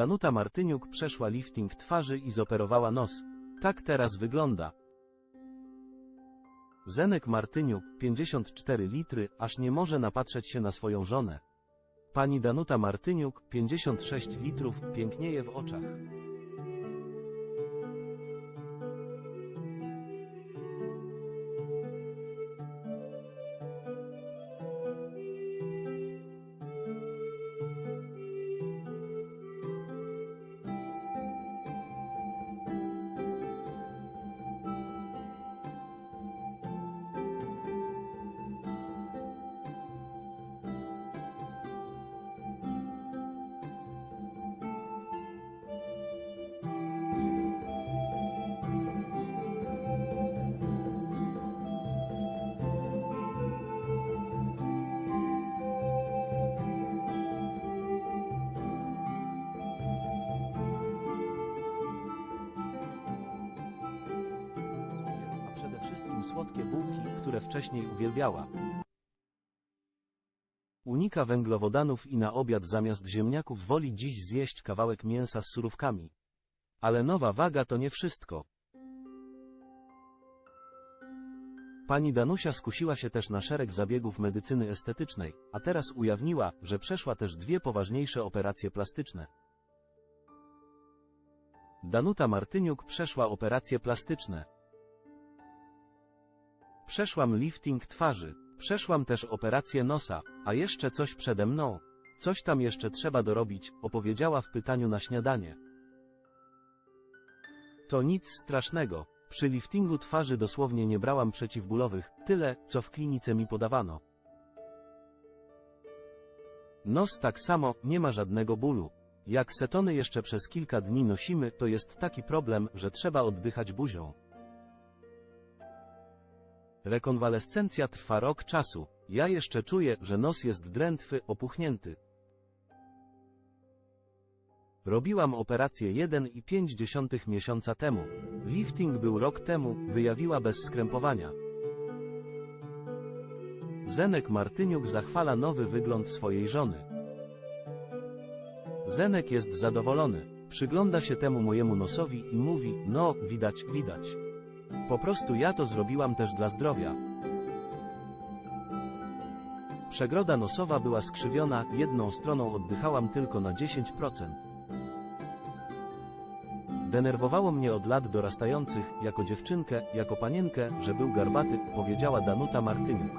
Danuta Martyniuk przeszła lifting twarzy i zoperowała nos. Tak teraz wygląda. Zenek Martyniuk, 54 litry, aż nie może napatrzeć się na swoją żonę. Pani Danuta Martyniuk, 56 litrów, pięknieje w oczach. Słodkie bułki, które wcześniej uwielbiała. Unika węglowodanów i na obiad zamiast ziemniaków woli dziś zjeść kawałek mięsa z surówkami. Ale nowa waga to nie wszystko. Pani Danusia skusiła się też na szereg zabiegów medycyny estetycznej, a teraz ujawniła, że przeszła też dwie poważniejsze operacje plastyczne. Danuta Martyniuk przeszła operacje plastyczne. Przeszłam lifting twarzy, przeszłam też operację nosa, a jeszcze coś przede mną. Coś tam jeszcze trzeba dorobić, opowiedziała w pytaniu na śniadanie. To nic strasznego. Przy liftingu twarzy dosłownie nie brałam przeciwbólowych, tyle, co w klinice mi podawano. Nos tak samo, nie ma żadnego bólu. Jak setony jeszcze przez kilka dni nosimy, to jest taki problem, że trzeba oddychać buzią. Rekonwalescencja trwa rok czasu. Ja jeszcze czuję, że nos jest drętwy, opuchnięty. Robiłam operację 1,5 miesiąca temu. Lifting był rok temu, wyjawiła bez skrępowania. Zenek Martyniuk zachwala nowy wygląd swojej żony. Zenek jest zadowolony. Przygląda się temu mojemu nosowi i mówi, no, widać, widać. Po prostu ja to zrobiłam też dla zdrowia. Przegroda nosowa była skrzywiona, jedną stroną oddychałam tylko na 10%. Denerwowało mnie od lat dorastających, jako dziewczynkę, jako panienkę, że był garbaty, powiedziała Danuta Martyniuk.